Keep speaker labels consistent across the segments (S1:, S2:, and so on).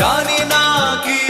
S1: जाने ना की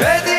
S1: 죄